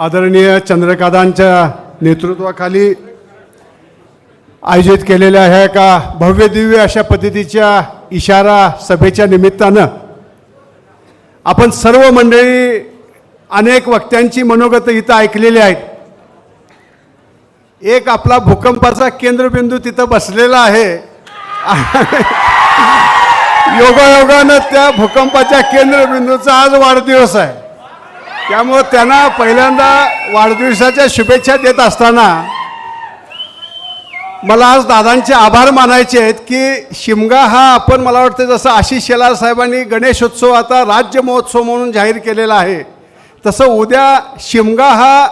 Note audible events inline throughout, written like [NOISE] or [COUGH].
आदरणीय चंद्रकांतांच्या नेतृत्वाखाली आयोजित केलेल्या ह्या एका भव्य दिव्य अशा पद्धतीच्या इशारा सभेच्या निमित्तानं आपण सर्व मंडळी अनेक वक्त्यांची मनोगत इथं ऐकलेली आहेत. एक आपला भूकंपाचा केंद्रबिंदू तिथं बसलेला आहे. [LAUGHS] योगायोगानं त्या भूकंपाच्या केंद्रबिंदूचा आज वाढदिवस आहे. त्यामुळं त्यांना पहिल्यांदा वाढदिवसाच्या शुभेच्छा देत असताना मला आज दादांचे आभार मानायचे आहेत की शिमगा हा आपण मला वाटतं जसं आशिष शेलार साहेबांनी गणेशोत्सव आता राज्य महोत्सव म्हणून जाहीर केलेला आहे तसं उद्या शिमगा हा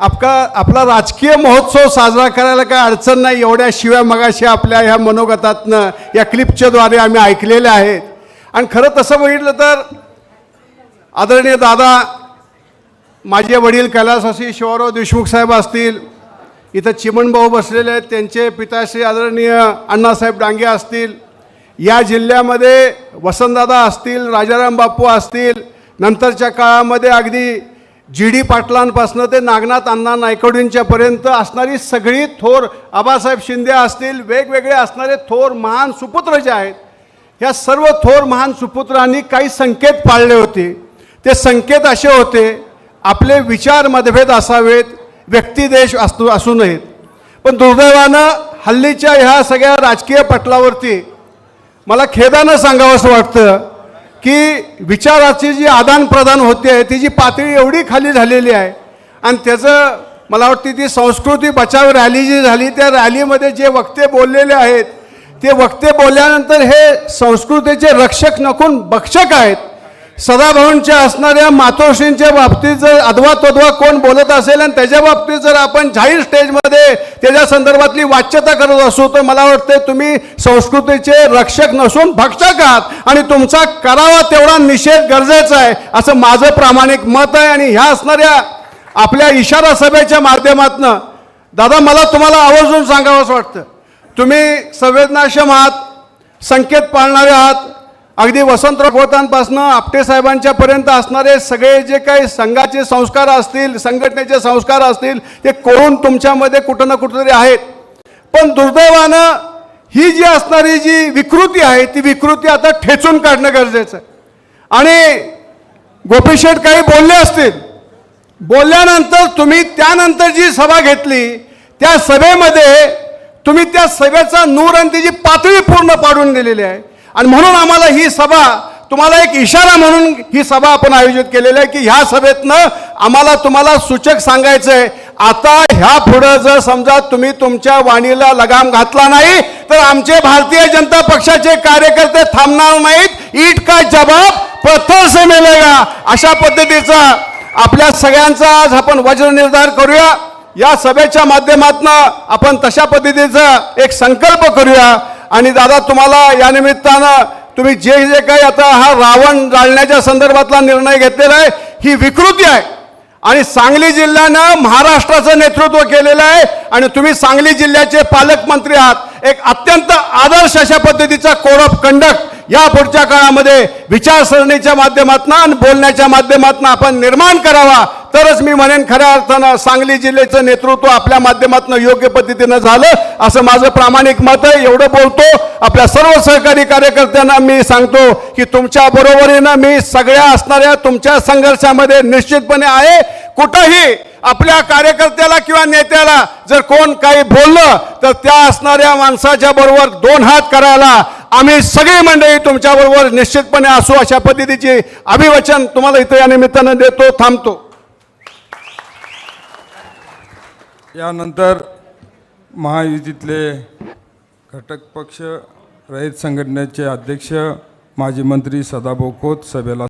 आपका आपला राजकीय महोत्सव साजरा करायला काय अडचण नाही एवढ्या शिव्या मगाशी आपल्या ह्या मनोगतातनं या क्लिपच्याद्वारे आम्ही ऐकलेल्या आहेत. आणि खरं तसं बघितलं तर आदरणीय दादा माझे वडील कैलासवासी शिवराव देशमुख साहेब असतील इथं चिमणभाऊ बसलेले आहेत त्यांचे पिताश्री आदरणीय अण्णासाहेब डांगे असतील या जिल्ह्यामध्ये वसंतदादा असतील राजाराम बापू असतील नंतरच्या काळामध्ये अगदी जी डी पाटलांपासनं ते नागनाथ अण्णा नायकडींच्यापर्यंत असणारी सगळी थोर आबासाहेब शिंदे असतील वेगवेगळे असणारे थोर महान सुपुत्र जे आहेत ह्या सर्व थोर महान सुपुत्रांनी काही संकेत पाळले होते. ते संकेत असे होते आपले विचार मतभेद असावेत व्यक्तिदेश असू असू नयेत. पण दुर्दैवानं हल्लीच्या ह्या सगळ्या राजकीय पटलावरती मला खेदानं सांगावंसं वाटतं की विचाराची जी आदानप्रदान होते तिची पातळी एवढी खाली झालेली आहे आणि त्याचं मला वाटते ती संस्कृती बचाव रॅली जी झाली त्या रॅलीमध्ये जे वक्ते बोललेले आहेत ते वक्ते बोलल्यानंतर हे संस्कृतीचे रक्षक नकून भक्षक आहेत. सदाभाऊंच्या असणाऱ्या मातोश्रींच्या बाबतीत जर अद्वा तद्वा कोण बोलत असेल आणि त्याच्या बाबतीत जर आपण जाहीर स्टेजमध्ये त्याच्या संदर्भातली वाच्यता करत असू तर मला वाटते तुम्ही संस्कृतीचे रक्षक नसून भक्षक आहात आणि तुमचा करावा तेवढा निषेध गरजेचा आहे असं माझं प्रामाणिक मत आहे. आणि ह्या असणाऱ्या आपल्या इशारा सभेच्या माध्यमातनं दादा मला तुम्हाला आवर्जून सांगावंसं वाटतं. तुम्ही संवेदनाक्षम आहात संकेत पाळणारे आहात अगदी वसंतराव खोतांपासनं आपटे साहेबांच्या पर्यंत असणारे सगळे जे काही संघाचे संस्कार असतील संघटनेचे संस्कार असतील ते कोण तुमच्यामध्ये कुठं ना कुठंतरी आहेत. पण दुर्दैवानं ही जी असणारी जी विकृती आहे ती विकृती आता ठेचून काढणं गरजेचं आहे. आणि गोपीशेठ काही बोलले असतील बोलल्यानंतर तुम्ही त्यानंतर जी सभा घेतली त्या सभेमध्ये तुम्ही त्या सभेचा नूर आणि त्याची पातळी पूर्ण पाडून दिलेली आहे. आणि म्हणून आम्हाला ही सभा तुम्हाला एक इशारा म्हणून ही सभा आपण आयोजित केलेली आहे की ह्या सभेतनं आम्हाला तुम्हाला सूचक सांगायचं आहे आता ह्या पुढं जर समजा तुम्ही तुमच्या वाणीला लगाम घातला नाही तर आमचे भारतीय जनता पक्षाचे कार्यकर्ते थांबणार नाहीत. ईट का जबाब? पत्थर से मिलेगा. अशा पद्धतीचा आपल्या सगळ्यांचा आज आपण वज्र निर्धार करूया. या सभेच्या माध्यमातून आपण तशा पद्धतीचा एक संकल्प करूया. आणि दादा तुम्हाला या निमित्तानं तुम्ही जे जे काही आता हा रावण जाळण्याच्या संदर्भातला निर्णय घेतलेला आहे ही विकृती आहे. आणि सांगली जिल्ह्यानं महाराष्ट्राचं नेतृत्व केलेलं आहे आणि तुम्ही सांगली जिल्ह्याचे पालकमंत्री आहात. एक अत्यंत आदर्श अशा पद्धतीचा कोड ऑफ कंडक्ट या पुढच्या काळामध्ये विचारसरणीच्या माध्यमातून आणि बोलण्याच्या माध्यमातून आपण निर्माण करावा. तरच मी म्हणेन खऱ्या अर्थानं सांगली जिल्ह्याचं नेतृत्व आपल्या माध्यमातून योग्य पद्धतीनं झालं. असं माझं प्रामाणिक मत आहे. एवढं बोलतो. आपल्या सर्व सहकारी कार्यकर्त्यांना मी सांगतो की तुमच्या बरोबरीनं मी सगळ्या असणाऱ्या तुमच्या संघर्षामध्ये निश्चितपणे आहे. कुठंही आपल्या कार्यकर्त्याला किंवा नेत्याला जर कोण काही बोललं तर त्या असणाऱ्या माणसाच्या बरोबर दोन हात करायला आम्ही सगळी मंडळी तुमच्याबरोबर निश्चितपणे असू अशा पद्धतीचे अभिवचन तुम्हाला इथं या निमित्तानं देतो थांबतो. यानंतर महायुतीतले घटक पक्ष रहित संघटनेचे अध्यक्ष माजी मंत्री सदाभाऊ खोत सभेला